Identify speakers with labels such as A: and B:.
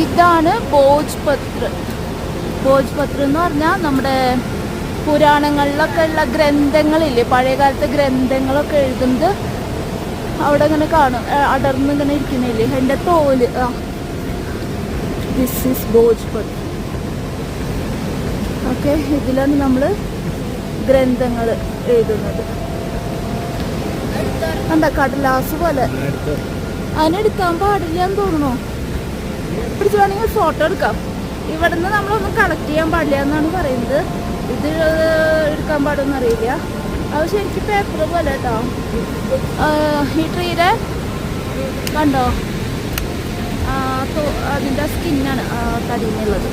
A: ഇതാണ് ഭോജ്പത്ര. ഭോജ്പത്ര എന്ന് പറഞ്ഞാൽ നമ്മുടെ പുരാണങ്ങളിലൊക്കെ ഉള്ള ഗ്രന്ഥങ്ങളില്ലേ? പഴയകാലത്തെ ഗ്രന്ഥങ്ങളൊക്കെ എഴുതുന്നത് അവിടെ ഇങ്ങനെ കാണും. അടർന്ന് ഇങ്ങനെ ഇരിക്കുന്നില്ലേ എന്റെ തോൽ. ആ. This is ഭോജ്പത്ര. ഓക്കെ ഇതിലാണ് നമ്മൾ ഗ്രന്ഥങ്ങൾ എഴുതുന്നത്. എന്താ കടലാസ് പോലെ? അതിനെടുക്കാൻ പാടില്ല എന്ന് തോന്നുന്നു പിടിച്ച് വേണമെങ്കിൽ ഫോട്ടോ എടുക്കാം. ഇവിടുന്ന് നമ്മളൊന്നും കളക്ട് ചെയ്യാൻ പാടില്ല എന്നാണ് പറയുന്നത്. ഇത് എടുക്കാൻ പാടൊന്നും അറിയില്ല. അത് ശരിക്കും പേപ്പർ പോലെ കേട്ടോ ഈ ട്രീയുടെ കണ്ടോ? അതിന്റെ സ്കിന്നാണ് തടിയുന്നുള്ളത്